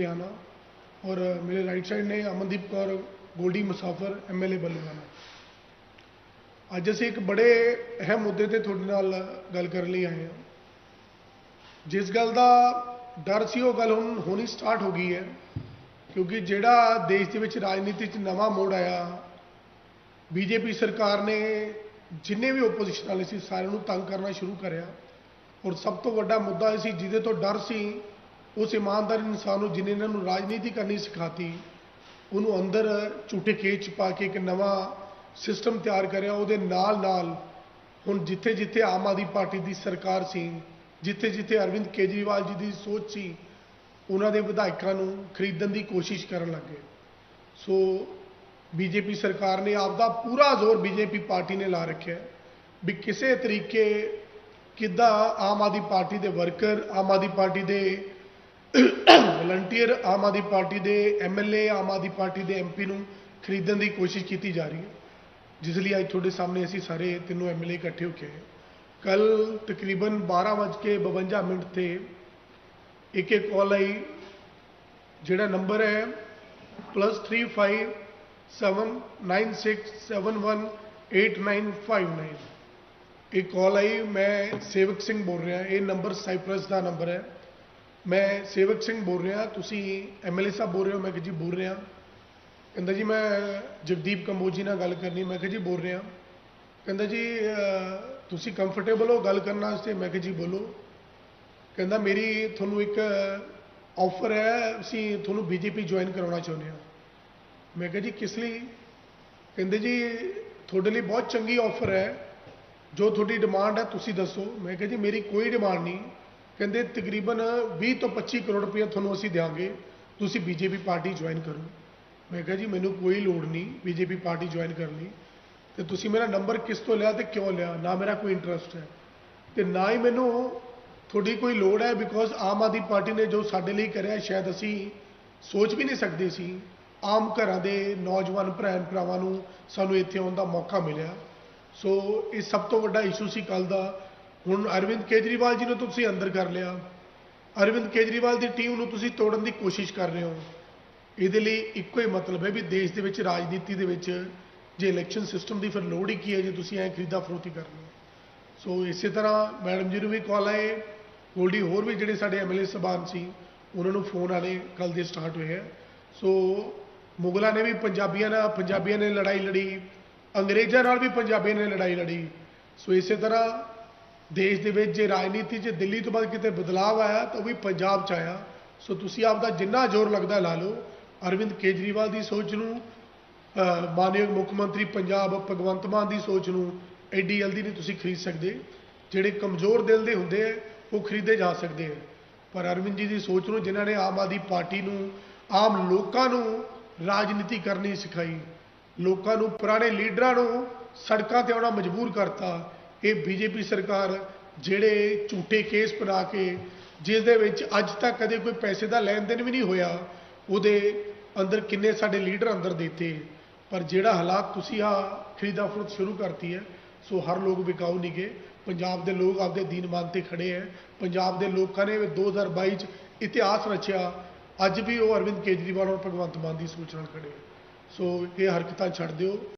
ਆਣਾ। ਔਰ ਮੇਰੇ ਰਾਈਟ ਸਾਈਡ ਨੇ ਅਮਨਦੀਪ ਕੌਰ, ਗੋਲਡੀ ਮੁਸਾਫਰ ਐਮਐਲਏ ਬੱਲੂਆਣਾ ਅੱਜ ਅਸੀਂ ਇੱਕ ਬੜੇ ਅਹਿਮ ਮੁੱਦੇ ਤੇ ਤੁਹਾਡੇ ਨਾਲ ਗੱਲ ਕਰਨ ਲਈ ਆਏ ਹਾਂ। ਜਿਸ ਗੱਲ ਦਾ ਡਰ ਸੀ, ਉਹ ਗੱਲ ਹੁਣ ਹੋਣੀ ਸਟਾਰਟ ਹੋ ਗਈ ਹੈ। ਕਿਉਂਕਿ ਜਿਹੜਾ ਦੇਸ਼ ਦੇ ਵਿੱਚ ਰਾਜਨੀਤੀ 'ਚ ਨਵਾਂ ਮੋੜ ਆਇਆ ਬੀਜੇਪੀ ਸਰਕਾਰ ਨੇ ਜਿੰਨੇ ਵੀ ਓਪੋਜੀਸ਼ਨ ਵਾਲੇ ਸੀ, ਸਾਰਿਆਂ ਨੂੰ ਤੰਗ ਕਰਨਾ ਸ਼ੁਰੂ ਕਰਿਆ। ਔਰ ਸਭ ਤੋਂ ਵੱਡਾ ਮੁੱਦਾ ਇਹ ਸੀ, ਜਿਹਦੇ ਤੋਂ ਡਰ ਸੀ ਉਸ ਇਮਾਨਦਾਰ ਇਨਸਾਨ ਨੂੰ ਜਿਨੇ ਇਹਨਾਂ ਨੂੰ ਰਾਜਨੀਤੀ ਕਰਨੀ ਸਿਖਾਤੀ, ਉਹਨੂੰ ਅੰਦਰ ਝੂਠੇ ਕੇਸ 'ਚ ਪਾ ਕੇ ਇੱਕ ਨਵਾਂ ਸਿਸਟਮ ਤਿਆਰ ਕਰਿਆ, ਉਹਦੇ ਨਾਲ ਨਾਲ ਹੁਣ ਜਿੱਥੇ ਜਿੱਥੇ ਆਮ ਆਦਮੀ ਪਾਰਟੀ ਦੀ ਸਰਕਾਰ ਸੀ, ਜਿੱਥੇ ਜਿੱਥੇ ਅਰਵਿੰਦ ਕੇਜਰੀਵਾਲ ਜੀ ਦੀ ਸੋਚ ਸੀ, ਉਹਨਾਂ ਦੇ ਵਿਧਾਇਕਾਂ ਨੂੰ ਖਰੀਦਣ ਦੀ ਕੋਸ਼ਿਸ਼ ਕਰਨ ਲੱਗੇ। ਸੋ ਬੀਜੇਪੀ ਸਰਕਾਰ ਨੇ ਆਪਦਾ ਪੂਰਾ ਜ਼ੋਰ ਬੀਜੇਪੀ ਪਾਰਟੀ ਨੇ ਲਾ ਰੱਖਿਆ। ਵੀ ਕਿਸੇ ਤਰੀਕੇ ਕਿੱਦਾਂ ਆਮ ਆਦਮੀ ਪਾਰਟੀ ਦੇ ਵਰਕਰ, ਆਮ ਆਦਮੀ ਪਾਰਟੀ ਦੇ ਵਲੰਟੀਅਰ ਆਮ ਆਦਮੀ ਪਾਰਟੀ ਦੇ ਐਮਐਲਏ ਆਮ ਆਦਮੀ ਪਾਰਟੀ ਦੇ ਐਮਪੀ ਨੂੰ ਖਰੀਦਣ ਦੀ ਕੋਸ਼ਿਸ਼ ਕੀਤੀ ਜਾ ਰਹੀ ਹੈ। ਜਿਸ ਲਈ ਅੱਜ ਤੁਹਾਡੇ ਸਾਹਮਣੇ ਅਸੀਂ ਸਾਰੇ ਤਿੰਨੋਂ ਐਮਐਲਏ ਇਕੱਠੇ ਹੋ ਕੇ ਕੱਲ ਤਕਰੀਬਨ 12:52 ਮਿੰਟ ਤੇ ਇੱਕ ਇੱਕ ਕਾਲ ਆਈ, ਜਿਹੜਾ ਨੰਬਰ ਹੈ +3579671895 ਇਹ ਕਾਲ ਆਈ, ਮੈਂ ਸੇਵਕ ਸਿੰਘ ਬੋਲ ਰਿਹਾ, ਇਹ ਨੰਬਰ ਸਾਈਪ੍ਰਸ ਦਾ ਨੰਬਰ ਹੈ। ਮੈਂ ਸੇਵਕ ਸਿੰਘ ਬੋਲ ਰਿਹਾ, ਤੁਸੀਂ ਐਮਐਲਏ ਸਾਹਿਬ ਬੋਲ ਰਹੇ ਹੋ, ਮੈਂ ਕਿਹਾ ਜੀ ਬੋਲ ਰਿਹਾ। ਕਹਿੰਦਾ ਜੀ ਮੈਂ ਜਗਦੀਪ ਕੰਬੋਜੀ ਨਾਲ ਗੱਲ ਕਰਨੀ, ਮੈਂ ਕਿਹਾ ਜੀ ਬੋਲ ਰਿਹਾ। ਕਹਿੰਦਾ ਜੀ ਤੁਸੀਂ ਕੰਫਰਟੇਬਲ ਹੋ ਗੱਲ ਕਰਨ ਵਾਸਤੇ? ਮੈਂ ਕਿਹਾ ਜੀ ਬੋਲੋ। ਕਹਿੰਦਾ ਮੇਰੀ ਤੁਹਾਨੂੰ ਇੱਕ ਆਫਰ ਹੈ, ਅਸੀਂ ਤੁਹਾਨੂੰ ਬੀਜੇਪੀ ਜੁਆਇਨ ਕਰਾਉਣਾ ਚਾਹੁੰਦੇ ਹਾਂ। ਮੈਂ ਕਿਹਾ ਜੀ ਕਿਸ ਲਈ? ਕਹਿੰਦੇ ਜੀ, ਤੁਹਾਡੇ ਲਈ ਬਹੁਤ ਚੰਗੀ ਆਫਰ ਹੈ। ਜੋ ਤੁਹਾਡੀ ਡਿਮਾਂਡ ਹੈ, ਤੁਸੀਂ ਦੱਸੋ। ਮੈਂ ਕਿਹਾ ਜੀ ਮੇਰੀ ਕੋਈ ਡਿਮਾਂਡ ਨਹੀਂ। ਕਹਿੰਦੇ ਤਕਰੀਬਨ 20 ਤੋਂ 25 ਕਰੋੜ ਰੁਪਏ ਤੁਹਾਨੂੰ ਅਸੀਂ ਦਿਆਂਗੇ। ਤੁਸੀਂ ਬੀਜੇਪੀ ਪਾਰਟੀ ਜੁਆਇਨ ਕਰੋ। ਮੈਂ ਕਿਹਾ ਜੀ, ਮੈਨੂੰ ਕੋਈ ਲੋੜ ਨਹੀਂ ਬੀਜੇਪੀ ਪਾਰਟੀ ਜੁਆਇਨ ਕਰਨ ਲਈ ਤੇ ਤੁਸੀਂ ਮੇਰਾ ਨੰਬਰ ਕਿਸ ਤੋਂ ਲਿਆ ਤੇ ਕਿਉਂ ਲਿਆ? ਨਾ ਮੇਰਾ ਕੋਈ ਇੰਟਰਸਟ ਹੈ। ਤੇ ਨਾ ਹੀ ਮੈਨੂੰ ਤੁਹਾਡੀ ਕੋਈ ਲੋੜ ਹੈ ਬਿਕੋਜ਼ ਆਮ ਆਦਮੀ ਪਾਰਟੀ ਨੇ ਜੋ ਸਾਡੇ ਲਈ ਕਰਿਆ, ਸ਼ਾਇਦ ਅਸੀਂ ਸੋਚ ਵੀ ਨਹੀਂ ਸਕਦੇ ਸੀ। ਆਮ ਘਰਾਂ ਦੇ ਨੌਜਵਾਨ ਭੈਣ ਭਰਾਵਾਂ ਨੂੰ ਸਾਨੂੰ ਇੱਥੇ ਆਉਣ ਦਾ ਮੌਕਾ ਮਿਲਿਆ। ਸੋ ਇਹ ਸਭ ਤੋਂ ਵੱਡਾ ਇਸ਼ੂ ਸੀ ਕੱਲ ਦਾ। ਹੁਣ ਅਰਵਿੰਦ ਕੇਜਰੀਵਾਲ ਜੀ ਨੂੰ ਤੁਸੀਂ ਅੰਦਰ ਕਰ ਲਿਆ। ਅਰਵਿੰਦ ਕੇਜਰੀਵਾਲ ਦੀ ਟੀਮ ਨੂੰ ਤੁਸੀਂ ਤੋੜਨ ਦੀ ਕੋਸ਼ਿਸ਼ ਕਰ ਰਹੇ ਹੋ। ਇਹਦੇ ਲਈ ਇੱਕੋ ਹੀ ਮਤਲਬ ਹੈ ਵੀ ਦੇਸ਼ ਦੇ ਵਿੱਚ, ਰਾਜਨੀਤੀ ਦੇ ਵਿੱਚ ਜੇ ਇਲੈਕਸ਼ਨ ਸਿਸਟਮ ਦੀ ਫਿਰ ਲੋੜ ਹੀ ਕੀ ਹੈ ਜੇ ਤੁਸੀਂ ਐ ਖਰੀਦਾ ਫਰੋਤੀ ਕਰਨੀ ਹੈ। ਸੋ ਇਸੇ ਤਰ੍ਹਾਂ ਮੈਡਮ ਜੀ ਨੂੰ ਵੀ ਕਾਲ ਆਏ। ਹੋਲਡੀ ਹੋਰ ਵੀ ਜਿਹੜੇ ਸਾਡੇ ਐਮਐਲਏ ਸਭਾਨ ਸੀ, ਉਹਨਾਂ ਨੂੰ ਫੋਨ ਆਣੇ ਕੱਲ ਦੇ ਸਟਾਰਟ ਹੋਏ ਹੈ ਸੋ ਮੁਗਲਾਂ ਨੇ ਵੀ ਪੰਜਾਬੀਆਂ ਨਾਲ, ਪੰਜਾਬੀਆਂ ਨੇ ਲੜਾਈ ਲੜੀ, ਅੰਗਰੇਜ਼ਾਂ ਨਾਲ ਵੀ ਪੰਜਾਬੀਆਂ ਨੇ ਲੜਾਈ ਲੜੀ। ਸੋ ਇਸੇ ਤਰ੍ਹਾਂ ਦੇਸ਼ ਦੇ ਵਿੱਚ ਜੇ ਰਾਜਨੀਤੀ 'ਚ ਦਿੱਲੀ ਤੋਂ ਬਾਅਦ ਕਿਤੇ ਬਦਲਾਅ ਆਇਆ ਤਾਂ ਉਹ ਵੀ ਪੰਜਾਬ 'ਚ ਆਇਆ। ਸੋ ਤੁਸੀਂ ਆਪ ਦਾ ਜਿੰਨਾ ਜ਼ੋਰ ਲੱਗਦਾ ਲਾ ਲਓ। ਅਰਵਿੰਦ ਕੇਜਰੀਵਾਲ ਦੀ ਸੋਚ ਨੂੰ ਮਾਨਯੋਗ ਮੁੱਖ ਮੰਤਰੀ ਪੰਜਾਬ ਭਗਵੰਤ ਮਾਨ ਦੀ ਸੋਚ ਨੂੰ ਐਡੀ ਜਲਦੀ ਨਹੀਂ ਤੁਸੀਂ ਖਰੀਦ ਸਕਦੇ। ਜਿਹੜੇ ਕਮਜ਼ੋਰ ਦਿਲ ਦੇ ਹੁੰਦੇ ਆ, ਉਹ ਖਰੀਦੇ ਜਾ ਸਕਦੇ ਆ। ਪਰ ਅਰਵਿੰਦ ਜੀ ਦੀ ਸੋਚ ਨੂੰ ਜਿਨ੍ਹਾਂ ਨੇ ਆਮ ਆਦਮੀ ਪਾਰਟੀ ਨੂੰ, ਆਮ ਲੋਕਾਂ ਨੂੰ ਰਾਜਨੀਤੀ ਕਰਨੀ ਸਿਖਾਈ, ਲੋਕਾਂ ਨੂੰ ਪੁਰਾਣੇ ਲੀਡਰਾਂ ਨੂੰ ਸੜਕਾਂ ਤੇ ਆਉਣਾ ਮਜਬੂਰ ਕਰਤਾ ਇਹ ਬੀਜੇਪੀ ਸਰਕਾਰ ਜਿਹੜੇ ਝੂਠੇ ਕੇਸ ਬਣਾ ਕੇ ਜਿਸ ਦੇ ਵਿੱਚ ਅੱਜ ਤੱਕ ਕਦੇ ਕੋਈ ਪੈਸੇ ਦਾ ਲੈਣ ਦੇਣ ਵੀ ਨਹੀਂ ਹੋਇਆ, ਉਹਦੇ ਅੰਦਰ ਕਿੰਨੇ ਸਾਡੇ ਲੀਡਰ ਅੰਦਰ ਦਿੱਤੇ। ਪਰ ਜਿਹੜਾ ਹਾਲਾਤ ਤੁਸੀਂ ਆ ਖਰੀਦਾ ਫਰੋਖਤ ਸ਼ੁਰੂ ਕਰਤੀ ਹੈ, ਸੋ ਹਰ ਲੋਕ ਵਿਕਾਊ ਨਹੀਂ ਗਏ। ਪੰਜਾਬ ਦੇ ਲੋਕ ਆਪਦੇ ਦੀਨ ਮਾਨ ਤੇ ਖੜੇ ਹੈ। ਪੰਜਾਬ ਦੇ ਲੋਕਾਂ ਨੇ 2022 ਚ ਇਤਿਹਾਸ ਰਚਿਆ। ਅੱਜ ਵੀ ਉਹ ਅਰਵਿੰਦ ਕੇਜਰੀਵਾਲ ਔਰ ਭਗਵੰਤ ਮਾਨ ਦੀ ਸੋਚ ਨਾਲ ਖੜੇ ਹੈ। ਸੋ ਇਹ ਹਰਕਤਾਂ ਛੱਡ ਦਿਓ।